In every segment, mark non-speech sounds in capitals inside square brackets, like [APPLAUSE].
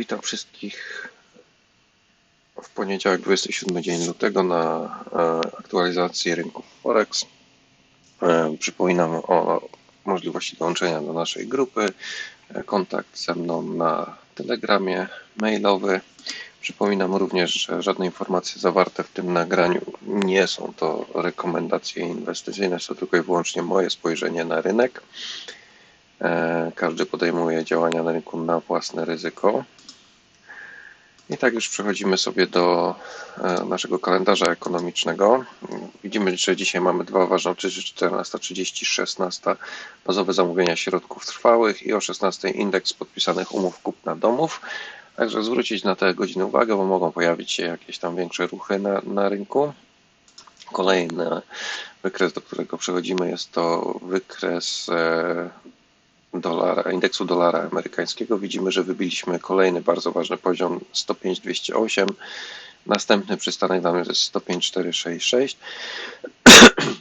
Witam wszystkich w poniedziałek 27 dzień lutego na e, aktualizacji rynków Forex. E, Przypominam o możliwości dołączenia do naszej grupy. E, Kontakt ze mną na Telegramie mailowy. Przypominam również, że żadne informacje zawarte w tym nagraniu nie są to rekomendacje inwestycyjne, są tylko i wyłącznie moje spojrzenie na rynek. Każdy podejmuje działania na rynku na własne ryzyko. I tak już przechodzimy sobie do e, naszego kalendarza ekonomicznego. Widzimy, że dzisiaj mamy dwa ważne odczyty, 14.30, 16 bazowe zamówienia środków trwałych i o 16 indeks podpisanych umów kupna domów. Także zwrócić na te godziny uwagę, bo mogą pojawić się jakieś tam większe ruchy na, na rynku. Kolejny wykres, do którego przechodzimy, jest to wykres e, dolara, indeksu dolara amerykańskiego. Widzimy, że wybiliśmy kolejny bardzo ważny poziom 105,208. Następny przystanek dla mnie to jest 105,466. [CLEARS THROAT]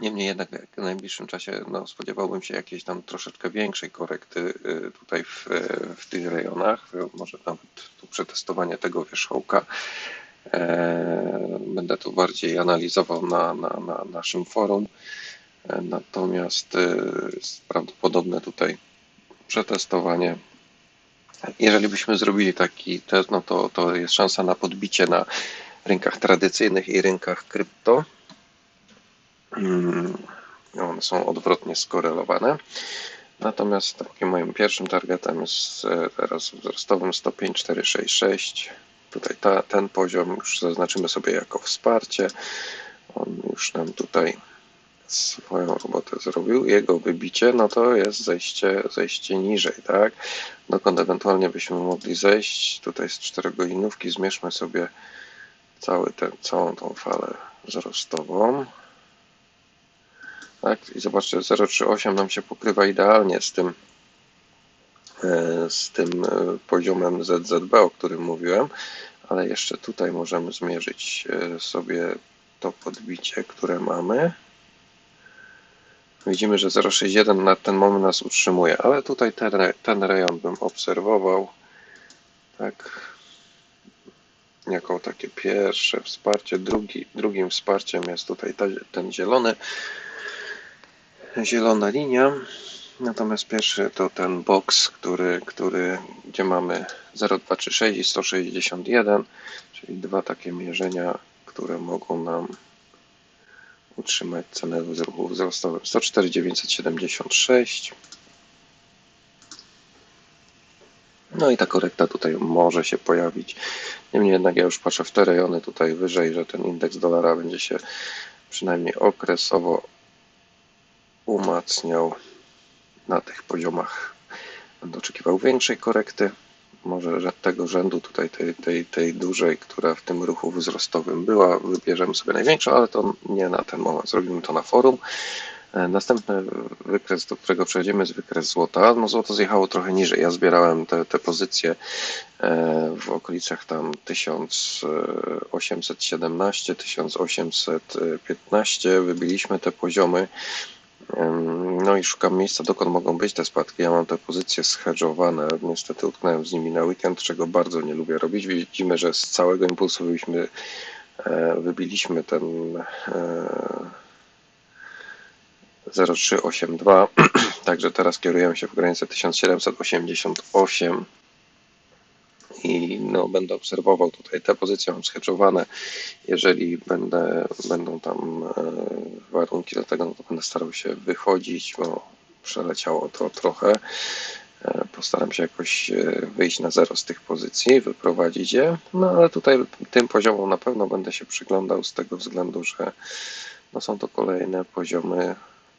Niemniej jednak w najbliższym czasie no, spodziewałbym się jakiejś tam troszeczkę większej korekty y, tutaj w, w tych rejonach. Może nawet tu przetestowanie tego wierzchołka. E, Będę tu bardziej analizował na, na, na naszym forum. Natomiast y, prawdopodobne tutaj przetestowanie. Jeżeli byśmy zrobili taki test, no to, to jest szansa na podbicie na rynkach tradycyjnych i rynkach krypto. Mm, One są odwrotnie skorelowane. Natomiast takim moim pierwszym targetem jest e, teraz wzrostowym 105,466. Tutaj ta, ten poziom już zaznaczymy sobie jako wsparcie. On już nam tutaj swoją robotę zrobił. Jego wybicie, no to jest zejście, zejście niżej, tak? Dokąd ewentualnie byśmy mogli zejść? Tutaj z czterogodzinówki zmierzmy sobie cały ten, całą tą falę wzrostową. Tak, i zobaczcie, 0,38 nam się pokrywa idealnie z tym, e, z tym e, poziomem ZZB, o którym mówiłem, ale jeszcze tutaj możemy zmierzyć e, sobie to podbicie, które mamy. Widzimy, że 0,61 na ten moment nas utrzymuje, ale tutaj ten, ten rejon bym obserwował. Tak. Jako takie pierwsze wsparcie. Drugi, drugim wsparciem jest tutaj ta, ten zielony. Zielona linia. Natomiast pierwszy to ten box, który, który, gdzie mamy 0,236 i 161, czyli dwa takie mierzenia, które mogą nam utrzymać cenę w ruchu wzrostowym 104,976. No i ta korekta tutaj może się pojawić. Niemniej jednak ja już patrzę w te rejony tutaj wyżej, że ten indeks dolara będzie się przynajmniej okresowo umacniał na tych poziomach. Będę oczekiwał większej korekty. Może że tego rzędu tutaj tej, tej, tej dużej, która w tym ruchu wzrostowym była, wybierzemy sobie największą, ale to nie na ten moment. Zrobimy to na forum. E, Następny wykres, do którego przejdziemy, jest wykres złota. No złoto zjechało trochę niżej. Ja zbierałem te, te pozycje e, w okolicach tam 1817, 1815. Wybiliśmy te poziomy. No i szukam miejsca, dokąd mogą być te spadki. Ja mam te pozycje schedżowane. Niestety utknąłem z nimi na weekend, czego bardzo nie lubię robić. Widzimy, że z całego impulsu wybiliśmy, e, wybiliśmy ten e, 0382. [CLEARS THROAT] Także teraz kierujemy się w granicę 1788 i no, będę obserwował tutaj te pozycje, mam schedżowane. Jeżeli będę, będą tam e, warunki do tego, no to będę starał się wychodzić, bo przeleciało to trochę. E, Postaram się jakoś e, wyjść na zero z tych pozycji, wyprowadzić je. No ale tutaj tym poziomom na pewno będę się przyglądał z tego względu, że no, są to kolejne poziomy,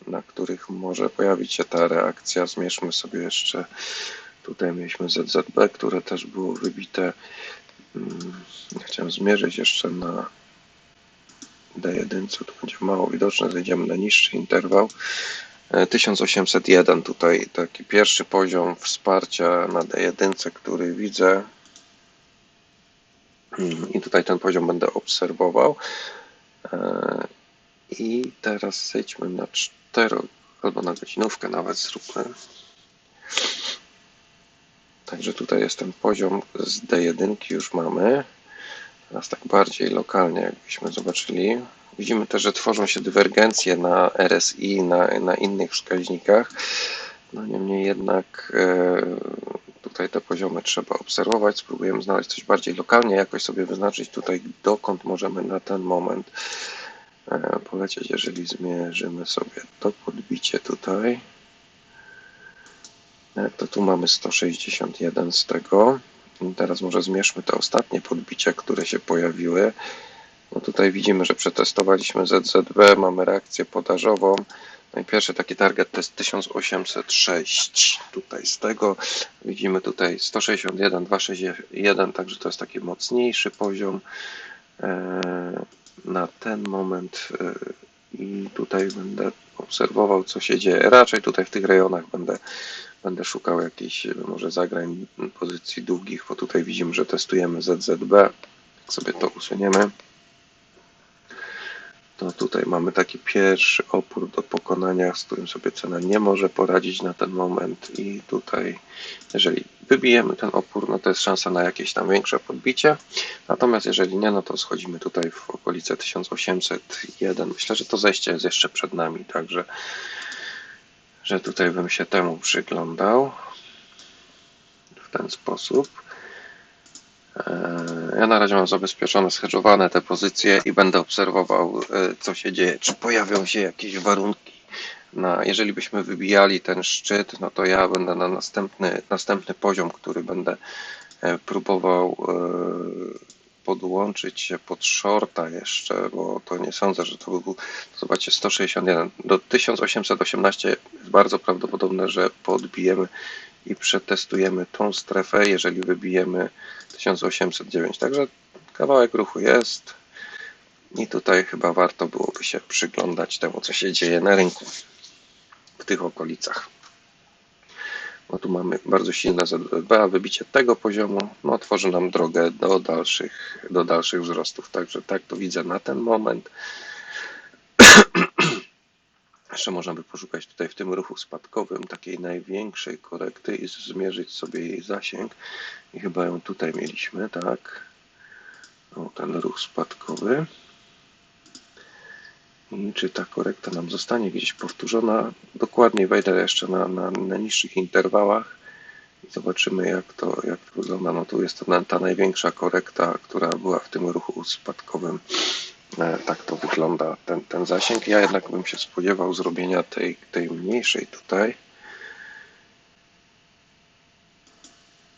na których może pojawić się ta reakcja. Zmierzmy sobie jeszcze Tutaj mieliśmy ZZB, które też było wybite. Mm, Chciałem zmierzyć jeszcze na D1, co tu będzie mało widoczne. Zejdziemy na niższy interwał. E, 1801 tutaj taki pierwszy poziom wsparcia na D1, który widzę. Mm, I tutaj ten poziom będę obserwował. E, I teraz zejdźmy na 4 albo na godzinówkę nawet zróbmy. Także tutaj jest ten poziom z D1 już mamy. Teraz tak bardziej lokalnie, jakbyśmy zobaczyli. Widzimy też, że tworzą się dywergencje na RSI, na, na innych wskaźnikach. No niemniej jednak e, tutaj te poziomy trzeba obserwować. Spróbujemy znaleźć coś bardziej lokalnie, jakoś sobie wyznaczyć tutaj, dokąd możemy na ten moment e, polecieć, jeżeli zmierzymy sobie to podbicie tutaj. E, To tu mamy 161 z tego. Teraz może zmierzmy te ostatnie podbicia, które się pojawiły. No tutaj widzimy, że przetestowaliśmy ZZB, mamy reakcję podażową. No i pierwszy taki target to jest 1806. Tutaj z tego widzimy tutaj 161, 261, także to jest taki mocniejszy poziom e, na ten moment. e, I tutaj będę obserwował, co się dzieje. Raczej tutaj w tych rejonach będę, będę szukał jakichś e, może zagrań pozycji długich, bo tutaj widzimy, że testujemy ZZB. Jak sobie to usuniemy to tutaj mamy taki pierwszy opór do pokonania, z którym sobie cena nie może poradzić na ten moment i tutaj jeżeli wybijemy ten opór, no to jest szansa na jakieś tam większe podbicie, natomiast jeżeli nie, no to schodzimy tutaj w okolice 1801. Myślę, że to zejście jest jeszcze przed nami, także że tutaj bym się temu przyglądał w ten sposób. E, Ja na razie mam zabezpieczone, schedżowane te pozycje i będę obserwował, e, co się dzieje. Czy pojawią się jakieś warunki. Na, jeżeli byśmy wybijali ten szczyt, no to ja będę na następny, następny poziom, który będę e, próbował podłączyć się pod shorta jeszcze, bo to nie sądzę, że to by był, zobaczcie, 161 do 1818 jest bardzo prawdopodobne, że podbijemy i przetestujemy tą strefę, jeżeli wybijemy 1809. Także kawałek ruchu jest i tutaj chyba warto byłoby się przyglądać temu, co się dzieje na rynku w tych okolicach. Bo tu mamy bardzo silne ZB, a wybicie tego poziomu no, tworzy nam drogę do dalszych, do dalszych wzrostów. Także tak to widzę na ten moment. [CLEARS THROAT] Jeszcze można by poszukać tutaj w tym ruchu spadkowym takiej największej korekty i zmierzyć sobie jej zasięg. I chyba ją tutaj mieliśmy, tak. O, ten ruch spadkowy. I czy ta korekta nam zostanie gdzieś powtórzona? Dokładniej wejdę jeszcze na, na, na niższych interwałach i zobaczymy jak to, jak to wygląda. No tu jest to na- ta największa korekta, która była w tym ruchu spadkowym. E, Tak to wygląda ten, ten zasięg. Ja jednak bym się spodziewał zrobienia tej, tej mniejszej tutaj.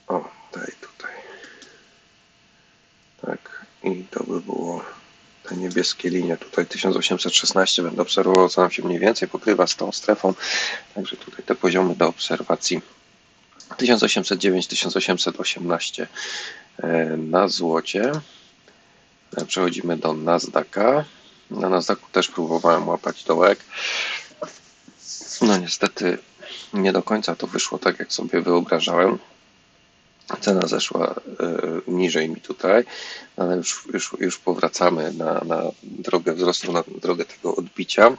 O, tej tutaj. Tak, i to by było te niebieskie linie. Tutaj 1816 będę obserwował, co nam się mniej więcej pokrywa z tą strefą. Także tutaj te poziomy do obserwacji 1809, 1818 e, na złocie. E, Przechodzimy do Nasdaqa. Na Nasdaqu też próbowałem łapać dołek. No niestety nie do końca to wyszło tak, jak sobie wyobrażałem. Cena zeszła e, niżej mi tutaj, ale już, już, już powracamy na, na drogę wzrostu, na drogę tego odbicia.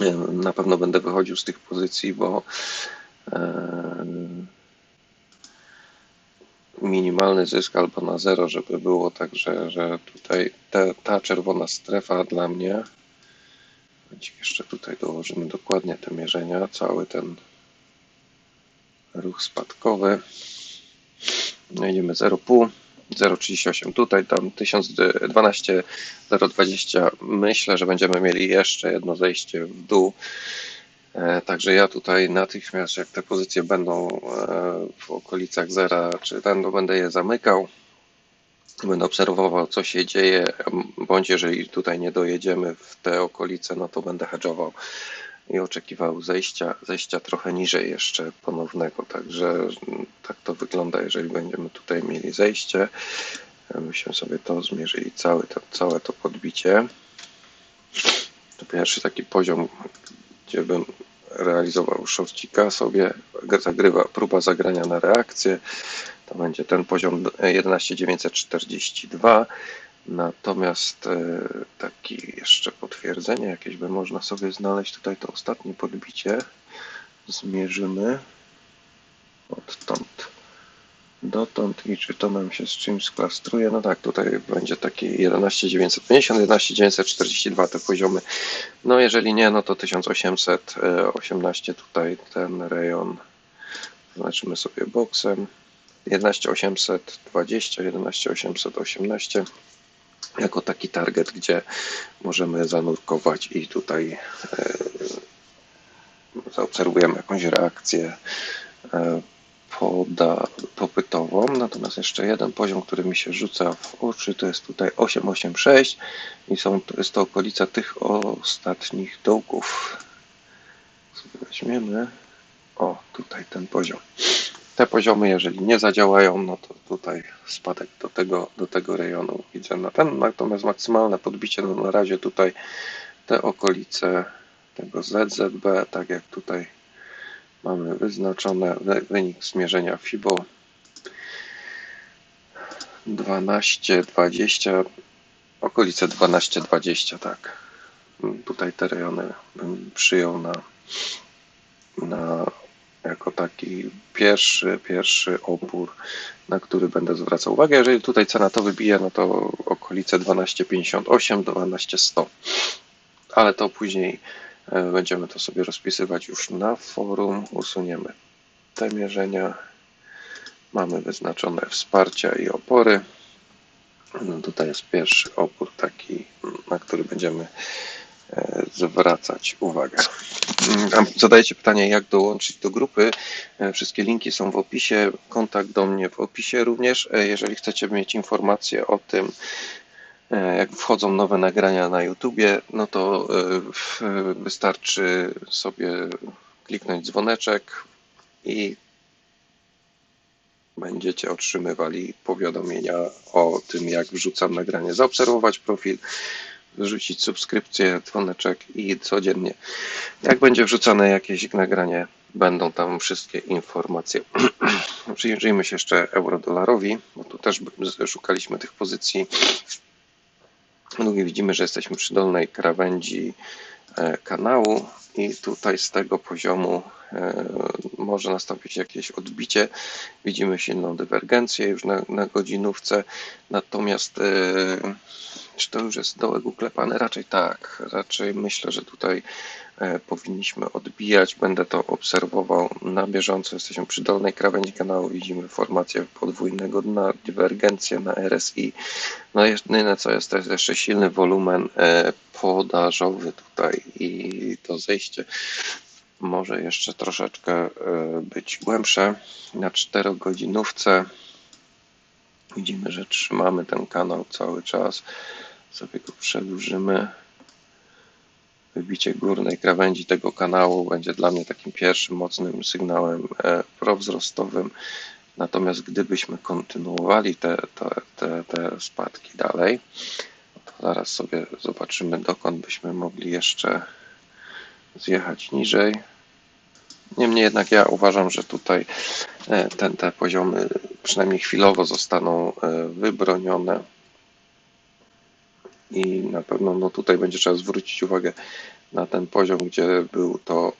E, Na pewno będę wychodził z tych pozycji, bo e, minimalny zysk albo na zero, żeby było tak, że, tutaj ta czerwona strefa dla mnie, jeszcze tutaj dołożymy dokładnie te mierzenia, cały ten ruch spadkowy. Idziemy 0,5, 0,38 tutaj, tam 1012, 0,20. Myślę, że będziemy mieli jeszcze jedno zejście w dół. E, Także ja tutaj natychmiast, jak te pozycje będą e, w okolicach zera, czy ten, to będę je zamykał. Będę obserwował, co się dzieje, bądź jeżeli tutaj nie dojedziemy w te okolice, no to będę hedżował i oczekiwał zejścia, zejścia trochę niżej jeszcze ponownego. Także mm, tak to wygląda, jeżeli będziemy tutaj mieli zejście. E, Myśmy sobie to zmierzyli, całe to, całe to podbicie. To pierwszy taki poziom, gdzie bym realizował szorcika sobie, zagrywa próba zagrania na reakcję. To będzie ten poziom 11942. Natomiast e, taki jeszcze potwierdzenie jakieś by można sobie znaleźć. Tutaj to ostatnie podbicie zmierzymy odtąd. dotąd i czy to nam się z czymś sklastruje? No tak, tutaj będzie taki 11950, 11942 te poziomy. No jeżeli nie, no to 1818 tutaj ten rejon. Zaznaczymy sobie boksem. 11820, 11818 jako taki target, gdzie możemy zanurkować i tutaj e, zaobserwujemy jakąś reakcję e, poda, popytową. Natomiast jeszcze jeden poziom, który mi się rzuca w oczy, to jest tutaj 886 i są, to jest to okolica tych ostatnich dołków. Weźmiemy. O, tutaj ten poziom. Te poziomy, jeżeli nie zadziałają, no to tutaj spadek do tego, do tego rejonu widzę na ten. Natomiast maksymalne podbicie, no na razie tutaj te okolice tego ZZB, tak jak tutaj mamy wyznaczone wy- wynik zmierzenia FIBO 12, 20, okolice 12, 20, tak. Tutaj te rejony bym przyjął na, na jako taki pierwszy, pierwszy opór, na który będę zwracał uwagę. Jeżeli tutaj cena to wybije, no to okolice 12,58, 12,100. Ale to później e, będziemy to sobie rozpisywać już na forum. Usuniemy te mierzenia. Mamy wyznaczone wsparcia i opory. No tutaj jest pierwszy opór taki, na który będziemy zwracać uwagę. Mm, Zadajecie pytanie, jak dołączyć do grupy. E, Wszystkie linki są w opisie. Kontakt do mnie w opisie również. E, Jeżeli chcecie mieć informacje o tym, e, jak wchodzą nowe nagrania na YouTubie, no to e, wystarczy sobie kliknąć dzwoneczek i będziecie otrzymywali powiadomienia o tym, jak wrzucam nagranie. Zaobserwować profil, wrzucić subskrypcję, dzwoneczek i codziennie, jak będzie wrzucane jakieś nagranie, będą tam wszystkie informacje. [CLEARS THROAT] Przyjrzyjmy się jeszcze euro-dolarowi, bo tu też szukaliśmy tych pozycji. Długie widzimy, że jesteśmy przy dolnej krawędzi e, kanału i tutaj z tego poziomu e, może nastąpić jakieś odbicie. Widzimy silną dywergencję już na, na godzinówce, natomiast e, czy to już jest dołek uklepany? Raczej tak. Raczej myślę, że tutaj e, powinniśmy odbijać. Będę to obserwował na bieżąco. Jesteśmy przy dolnej krawędzi kanału. Widzimy formację podwójnego dna, dywergencję na RSI. No jedyne co jest, to jest jeszcze silny wolumen e, podażowy tutaj i to zejście może jeszcze troszeczkę e, być głębsze. Na 4 godzinówce widzimy, że trzymamy ten kanał cały czas. Sobie go przedłużymy. Wybicie górnej krawędzi tego kanału będzie dla mnie takim pierwszym mocnym sygnałem e, prowzrostowym. Natomiast gdybyśmy kontynuowali te, te, te, te spadki dalej, to zaraz sobie zobaczymy, dokąd byśmy mogli jeszcze zjechać niżej. Niemniej jednak ja uważam, że tutaj e, ten, te poziomy przynajmniej chwilowo zostaną e, wybronione i na pewno no tutaj będzie trzeba zwrócić uwagę na ten poziom, gdzie był to,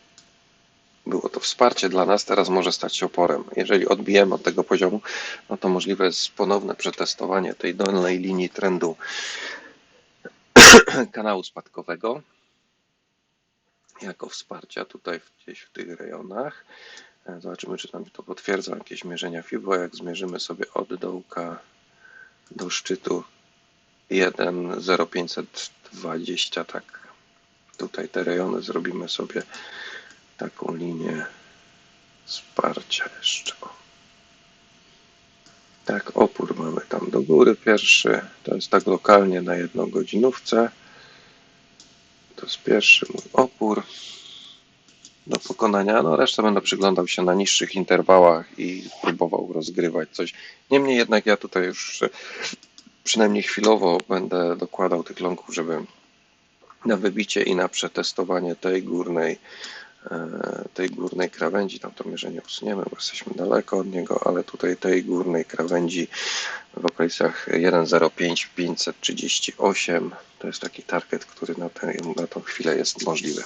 było to wsparcie dla nas, teraz może stać się oporem. Jeżeli odbijemy od tego poziomu, no to możliwe jest ponowne przetestowanie tej dolnej linii trendu [CLEARS THROAT] kanału spadkowego jako wsparcia tutaj gdzieś w tych rejonach. E, Zobaczymy, czy nam to potwierdza jakieś mierzenia FIBO. Jak zmierzymy sobie od dołka do szczytu 1,0520, tak tutaj te rejony zrobimy sobie taką linię wsparcia jeszcze. Tak, opór mamy tam do góry pierwszy. To jest tak lokalnie na jedną godzinówce. To jest pierwszy mój opór do pokonania. No resztę będę przyglądał się na niższych interwałach i próbował rozgrywać coś. Niemniej jednak ja tutaj już e, przynajmniej chwilowo będę dokładał tych ląków, żeby na wybicie i na przetestowanie tej górnej tej górnej krawędzi, tam to mierzenie usuniemy, bo jesteśmy daleko od niego, ale tutaj tej górnej krawędzi w okolicach 1.05.538 to jest taki target, który na, tę na tą chwilę jest możliwy.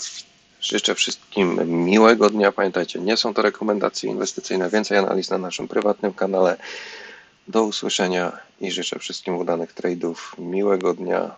Życzę wszystkim miłego dnia. Pamiętajcie, nie są to rekomendacje inwestycyjne. Więcej analiz na naszym prywatnym kanale. Do usłyszenia i życzę wszystkim udanych trade'ów, miłego dnia